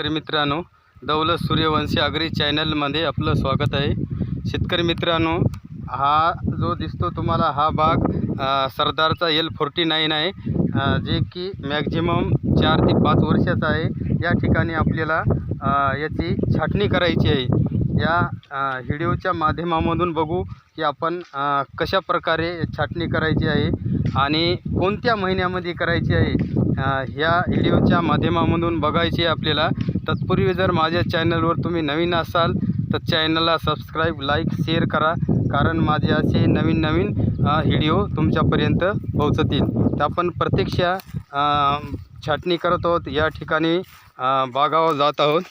शेतकरी मित्रांनो दौलत सूर्यवंशी आगरी चॅनलमध्ये आपलं स्वागत आहे. शेतकरी मित्रांनो हा जो दिसतो तुम्हाला हा भाग सरदारचा एल फोर्टी नाईन आहे जे की मॅक्झिमम चार ते पाच वर्षाचा आहे. या ठिकाणी आपल्याला याची छाटणी करायची आहे. या व्हिडिओच्या माध्यमामधून बघू की आपण कशा प्रकारे छाटणी करायची आहे आणि कोणत्या महिन्यामध्ये करायची आहे. ह्या व्हिडिओच्या माध्यमामधून बघायची आहे आपल्याला. तत्पूर्वी जर माझ्या चॅनलवर तुम्ही नवीन असाल तर चॅनलला सबस्क्राईब लाईक शेअर करा. कारण माझे असे नवीन नवीन व्हिडिओ तुमच्यापर्यंत पोहोचतील. तर आपण प्रत्यक्ष छाटणी करत आहोत. या ठिकाणी बागावर जात आहोत.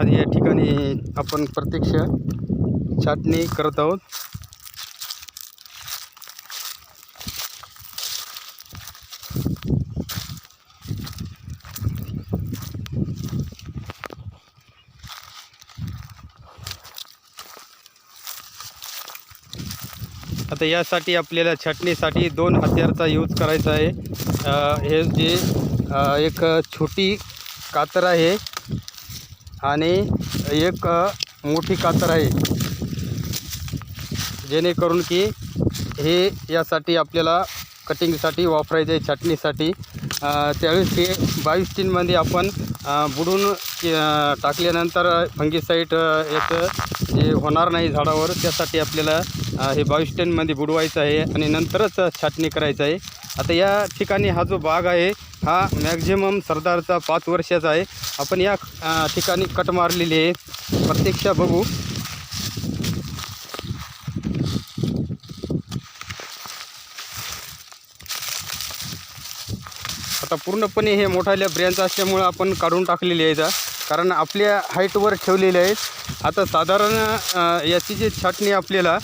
आणि या ठिकाणी आपण प्रत्यक्ष छाटणी करत आहोत. आता यासाठी आपल्याला छाटणीसाठी दोन हत्यारचा यूज करायचा आहे. हे जे एक छोटी कातर आहे आणि एक मोठी कातर आहे. जेणेकरून की हे यासाठी आपल्याला कटिंगसाठी वापरायचं आहे छाटणीसाठी. त्यावेळेस ते बावीस तीनमध्ये आपण बुडून टाकल्यानंतर फंगीसाईट याचं जे होणार नाही झाडावर त्यासाठी आपल्याला हे बावीस टनमध्ये बुडवायचं आहे आणि नंतरच छाटणी करायचं आहे. आता या ठिकाणी हा जो बाग आहे हा मॅक्झिमम सरदारचा पाच वर्षाचा आहे. आपण या ठिकाणी कट मारलेली आहे. प्रत्यक्ष बघू. आता पूर्णपणे हे मोठाल्या ब्रँच असल्यामुळं आपण काढून टाकलेले आहेत कारण आपल्या हाईटवर ठेवलेले आहेत. आता साधारण याची जी छाटणी आपल्याला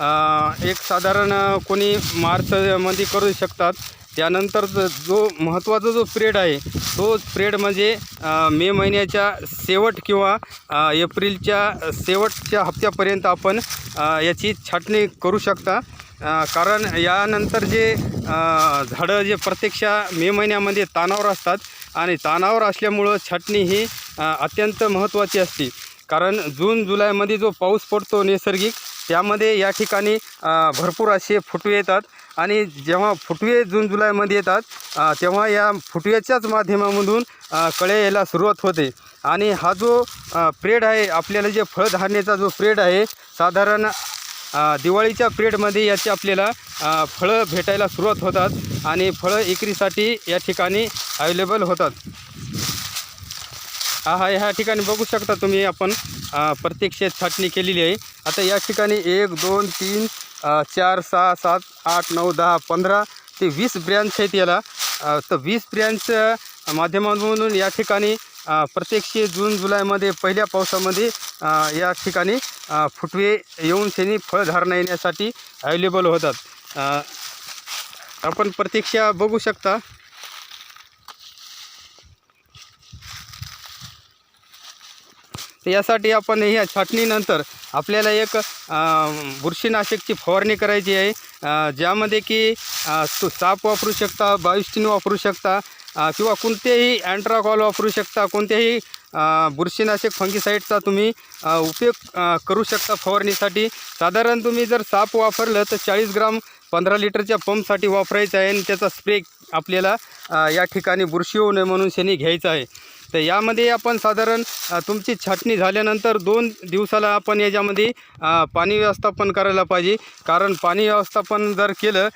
एक साधारण कोणी मार्चमध्ये करू शकतात. त्यानंतर जो महत्त्वाचा जो पिरियड आहे तो पिरियड म्हणजे मे महिन्याच्या शेवट किंवा एप्रिलच्या शेवटच्या हप्त्यापर्यंत आपण याची छाटणी करू शकता. कारण यानंतर जे झाडं जे प्रत्यक्ष मे महिन्यामध्ये तानावर असतात आणि तानावर असल्यामुळं छाटणी ही अत्यंत महत्त्वाची असते. कारण जून जुलैमध्ये जो पाऊस पडतो नैसर्गिक त्यामध्ये या ठिकाणी भरपूर असे फुटवे येतात. आणि जेव्हा फुटवे जून जुलैमध्ये येतात तेव्हा या फुटव्याच्याच माध्यमामधून कळे यायला सुरुवात होते. आणि हा जो प्रेड आहे आपल्याला जे फळधारणेचा जो प्रेड आहे साधारण दिवाळीच्या प्रेडमध्ये याची आपल्याला फळं भेटायला सुरुवात होतात. आणि फळं विक्रीसाठी या ठिकाणी अवेलेबल होतात. हा हा ह्या ठिकाणी बघू शकता तुम्ही आपण. प्रत्येक शेत छाटणी केलेली आहे. आता या ठिकाणी एक दोन तीन चार सहा सात आठ नऊ दहा पंधरा ते वीस ब्रँच आहेत याला. तर वीस ब्रँच माध्यमांमधून या ठिकाणी अ, प्रत्यक्ष जून जुलैमध्ये पहिल्या पावसामध्ये या ठिकाणी फुटवे येऊन त्यांनी फळधारणा येण्यासाठी अवेलेबल होतात. आपण प्रत्यक्ष बघू शकता. यासाठी आपण ह्या छाटणीनंतर आपल्याला एक बुरशीनाशकची फवारणी करायची आहे. ज्यामध्ये की तू तो साप वापरू शकता बायोस्टीन वापरू शकता किंवा कोणतेही अँट्राकॉल वापरू शकता कोणत्याही बुरशीनाशक फंगीसाईडचा तुम्ही उपयोग करू शकता फवारणीसाठी. साधारण तुम्ही जर साप वापरलं तर चाळीस ग्राम पंधरा लिटरच्या पंपसाठी वापरायचं आहे आणि त्याचा स्प्रे आपल्याला या ठिकाणी बुरशी होऊ नये म्हणून शेणी घ्यायचं आहे. तर यामध्ये आपण साधारण तुमची छाटणी झाल्यानंतर दोन दिवसाला आपण याच्यामध्ये पाणी व्यवस्थापन करायला पाहिजे. कारण पाणी व्यवस्थापन जर केलं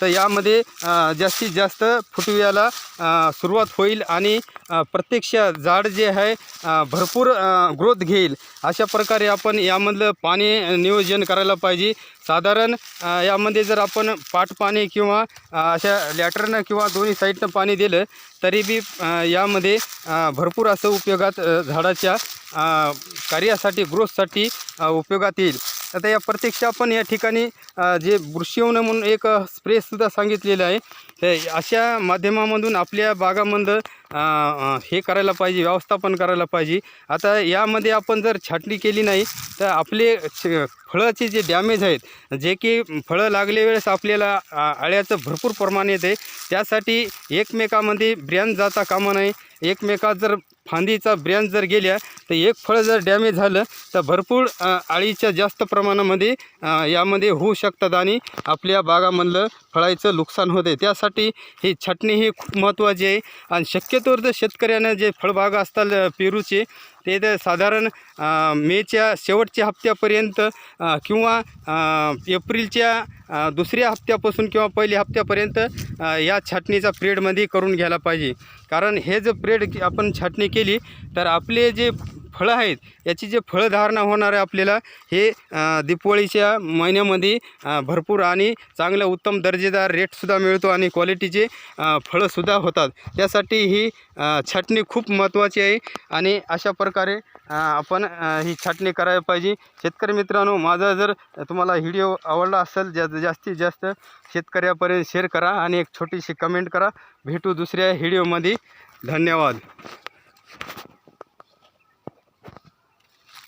तर यामध्ये जास्तीत जास्त फुटव्याला सुरुवात होईल आणि प्रत्यक्ष झाड जे आहे भरपूर ग्रोथ घेईल. अशा प्रकारे आपण यामधलं पाणी नियोजन करायला पाहिजे. साधारण यामध्ये जर आपण पाठपाणी किंवा अशा लॅटरनं किंवा दोन्ही साईडनं पाणी दिलं तरी बी यामध्ये भरपूर असं उपयोगात झाडाच्या कार्यासाठी ग्रोथसाठी उपयोगात येईल. आता या प्रत्यक्ष आपण या ठिकाणी जे बुरशी म्हणून एक स्प्रेसुद्धा सांगितलेलं आहे. ते अशा माध्यमामधून आपल्या बागामध्ये हे करायला पाहिजे व्यवस्थापन करायला पाहिजे. आता यामध्ये आपण जर छाटणी केली नाही तर आपले फळाचे जे डॅमेज आहेत जे की फळं लागले वेळेस आपल्याला अळ्याचं भरपूर प्रमाण येते. त्यासाठी एकमेकामध्ये ब्रँड जाता कामा नाही एकमेकात जर फांदीचा ब्रँड जर गेल्या तर एक फळ जर डॅमेज झालं तर भरपूर आळीच्या अळीच्या जास्त प्रमाणामध्ये यामध्ये होऊ शकतात आणि आपल्या बागामधलं फळायचं नुकसान होते त्यासाठी ही छाटणी ही खूप महत्त्वाची आहे. आणि शक्यतोवर जर शेतकऱ्यांना जे फळबागा असतात पेरूचे ते तर साधारण मेच्या शेवटच्या हप्त्यापर्यंत किंवा एप्रिलच्या दुसऱ्या हप्त्यापासून किंवा पहिल्या हप्त्यापर्यंत या छाटणीचा पिरियडमध्ये करून घ्यायला पाहिजे. कारण हे जर पिरियड आपण छाटणी केली तर आपले जे फळं आहेत याची जे फळधारणा होणार आहे आपल्याला हे दिपवळीच्या महिन्यामध्ये भरपूर आणि चांगल्या उत्तम दर्जेदार रेटसुद्धा मिळतो आणि क्वालिटीचे फळंसुद्धा होतात. त्यासाठी ही छाटणी खूप महत्त्वाची आहे आणि अशा प्रकारे आपण ही छाटणी करायला पाहिजे. शेतकरी मित्रांनो माझा जर तुम्हाला व्हिडिओ आवडला असेल जा जास्तीत जास्त शेतकऱ्यापर्यंत शेअर करा आणि एक छोटीशी कमेंट करा. भेटू दुसऱ्या व्हिडिओमध्ये धन्यवाद.